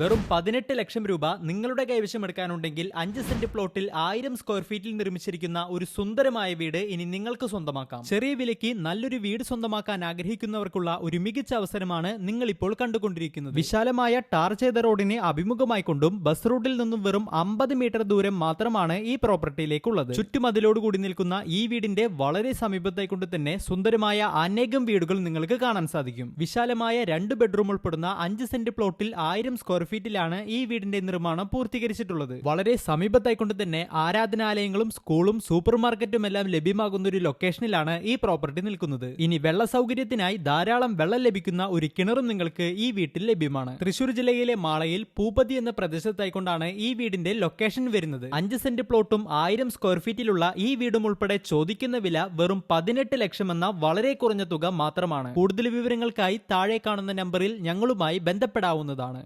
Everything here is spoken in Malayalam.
വെറും പതിനെട്ട് ലക്ഷം രൂപ നിങ്ങളുടെ കൈവശം എടുക്കാനുണ്ടെങ്കിൽ അഞ്ച് സെന്റ് പ്ലോട്ടിൽ ആയിരം സ്ക്വയർ ഫീറ്റിൽ നിർമ്മിച്ചിരിക്കുന്ന ഒരു സുന്ദരമായ വീട് ഇനി നിങ്ങൾക്ക് സ്വന്തമാക്കാം. ചെറിയ വിലയ്ക്ക് നല്ലൊരു വീട് സ്വന്തമാക്കാൻ ആഗ്രഹിക്കുന്നവർക്കുള്ള ഒരു മികച്ച അവസരമാണ് നിങ്ങൾ ഇപ്പോൾ കണ്ടുകൊണ്ടിരിക്കുന്നത്. വിശാലമായ ടാർ ചെയ്ത റോഡിനെ അഭിമുഖമായി കൊണ്ടും ബസ് റൂട്ടിൽ നിന്നും വെറും അമ്പത് മീറ്റർ ദൂരം മാത്രമാണ് ഈ പ്രോപ്പർട്ടിയിലേക്കുള്ളത്. ചുറ്റുമതിലോട് കൂടി നിൽക്കുന്ന ഈ വീടിന്റെ വളരെ സമീപത്തെ കൊണ്ട് തന്നെ സുന്ദരമായ അനേകം വീടുകൾ നിങ്ങൾക്ക് കാണാൻ സാധിക്കും. വിശാലമായ രണ്ട് ബെഡ്റൂം ഉൾപ്പെടുന്ന അഞ്ച് സെന്റ് പ്ലോട്ടിൽ ആയിരം സ്ക്വയർ ഫീറ്റിലാണ് ഈ വീടിന്റെ നിർമ്മാണം പൂർത്തീകരിച്ചിട്ടുള്ളത്. വളരെ സമീപത്തായി കൊണ്ട് തന്നെ ആരാധനാലയങ്ങളും സ്കൂളും സൂപ്പർ മാർക്കറ്റും എല്ലാം ലഭ്യമാകുന്ന ഒരു ലൊക്കേഷനിലാണ് ഈ പ്രോപ്പർട്ടി നിൽക്കുന്നത്. ഇനി വെള്ള സൗകര്യത്തിനായി ധാരാളം വെള്ളം ലഭിക്കുന്ന ഒരു കിണറും നിങ്ങൾക്ക് ഈ വീട്ടിൽ ലഭ്യമാണ്. തൃശൂർ ജില്ലയിലെ മാളയിൽ പൂപ്പതി എന്ന പ്രദേശത്തായിക്കൊണ്ടാണ് ഈ വീടിന്റെ ലൊക്കേഷൻ വരുന്നത്. അഞ്ച് സെന്റ് പ്ലോട്ടും ആയിരം സ്ക്വയർ ഫീറ്റിലുള്ള ഈ വീടും ഉൾപ്പെടെ ചോദിക്കുന്ന വില വെറും പതിനെട്ട് ലക്ഷം എന്ന വളരെ കുറഞ്ഞ തുക മാത്രമാണ്. കൂടുതൽ വിവരങ്ങൾക്കായി താഴെ കാണുന്ന നമ്പറിൽ ഞങ്ങളുമായി ബന്ധപ്പെടാവുന്നതാണ്.